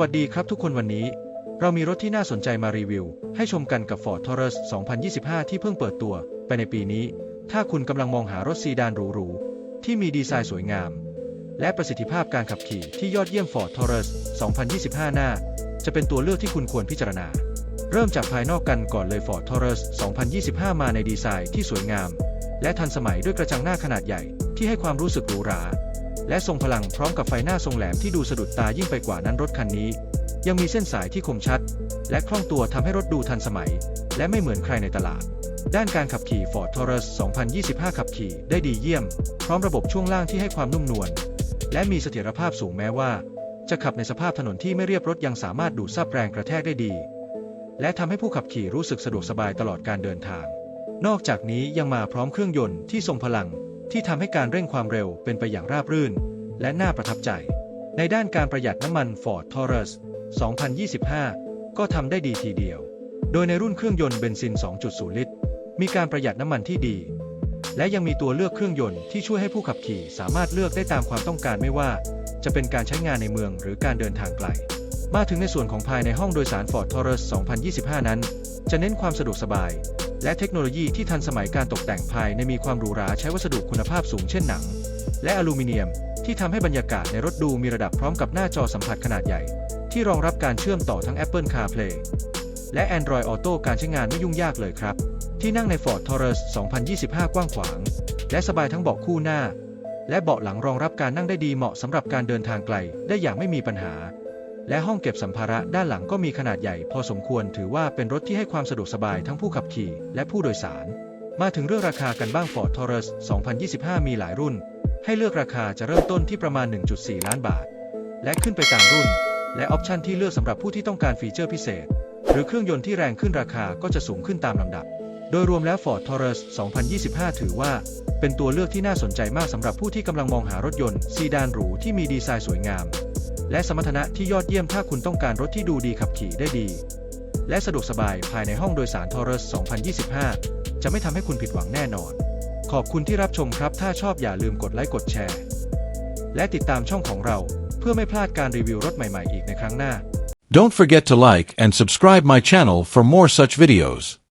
วัสดีครับทุกคนวันนี้ เรามีรถที่น่าสนใจมารีวิว ให้ชมกันกับ Ford Taurus 2025 ที่เพิ่งเปิดตัวไปในปีนี้ ถ้าคุณกำลังมองหารถซีดานหรูๆ ที่มีดีไซน์สวยงาม และประสิทธิภาพการขับขี่ที่ยอดเยี่ยม Ford Taurus 2025 หน้า จะเป็นตัวเลือกที่คุณควรพิจารณา เริ่มจากภายนอกกันก่อนเลย Ford Taurus 2025 มาในดีไซน์ที่สวยงาม และทันสมัยด้วยกระจังหน้าขนาดใหญ่ที่ให้ความรู้สึกหรูหรา และทรงพลังพร้อมกับไฟหน้าทรงแหลมที่ดูสะดุดตายิ่งไปกว่านั้นรถคันนี้ ยังมีเส้นสายที่คมชัด และคล่องตัวทำให้รถดูทันสมัย และไม่เหมือนใครในตลาด ด้านการขับขี่ Ford Taurus 2025 ขับขี่ได้ดีเยี่ยม พร้อมระบบช่วงล่างที่ให้ความนุ่มนวลและมีเสถียรภาพสูงแม้ว่า จะขับในสภาพถนนที่ไม่เรียบรถยังสามารถดูดซับแรงกระแทกได้ดี และทำให้ผู้ขับขี่รู้สึกสะดวกสบายตลอดการเดินทาง นอกจากนี้ยังมาพร้อมเครื่องยนต์ที่ทรงพลัง ที่ทำให้การเร่งความเร็วเป็นไปอย่างราบรื่น และน่าประทับใจ ในด้านการประหยัดน้ำมัน Ford Taurus 2025 ก็ทำได้ดีทีเดียว โดยในรุ่นเครื่องยนต์เบนซิน 2.0 ลิตร มีการประหยัดน้ำมันที่ดี และยังมีตัวเลือกเครื่องยนต์ที่ช่วยให้ผู้ขับขี่สามารถเลือกได้ตามความต้องการไม่ว่า จะเป็นการใช้งานในเมืองหรือการเดินทางไกล มาถึงในส่วนของภายในห้องโดยสาร Ford Taurus 2025 นั้น จะเน้นความสะดวกสบาย และเทคโนโลยีที่ทันสมัยการตกแต่งภายในมีความหรูหราใช้วัสดุคุณภาพสูงเช่นหนัง และอลูมิเนียม ที่ทำให้บรรยากาศในรถดูมีระดับพร้อมกับหน้าจอสัมผัสขนาดใหญ่ ที่รองรับการเชื่อมต่อทั้ง Apple CarPlay และ Android Auto การใช้งานไม่ยุ่งยากเลยครับ ที่นั่งใน Ford Taurus 2025 กว้างขวาง และสบายทั้งเบาะคู่หน้า และเบาะหลังรองรับการนั่งได้ดีเหมาะสำหรับการเดินทางไกลได้อย่างไม่มีปัญหา และห้องเก็บสัมภาระด้านหลังก็มีขนาดใหญ่พอสมควรถือว่าเป็นรถที่ให้ความสะดวกสบายทั้งผู้ขับขี่และผู้โดยสาร มาถึงเรื่องราคากันบ้าง Ford Taurus 2025 มีหลายรุ่น ให้เลือกราคาจะเริ่มต้นที่ประมาณ 1.4 ล้านบาท และขึ้นไปตามรุ่น และออปชันที่เลือกสำหรับผู้ที่ต้องการฟีเจอร์พิเศษ หรือเครื่องยนต์ที่แรงขึ้นราคาก็จะสูงขึ้นตามลำดับ โดยรวมแล้ว Ford Taurus 2025 ถือว่า เป็นตัวเลือกที่น่าสนใจมากสำหรับผู้ที่กำลังมองหารถยนต์ซีดานหรูที่มีดีไซน์สวยงาม และสมรรถนะที่ยอดเยี่ยมถ้าคุณต้องการรถที่ดูดีขับขี่ได้ดี และสะดวกสบายภายในห้องโดยสาร Taurus 2025 จะไม่ทำให้คุณผิดหวังแน่นอน ขอบคุณที่รับชมครับ ถ้าชอบอย่าลืมกดไลค์กดแชร์ และติดตามช่องของเราเพื่อไม่พลาดการรีวิวรถใหม่ๆอีกในครั้งหน้า Don't forget to like and subscribe my channel for more such videos.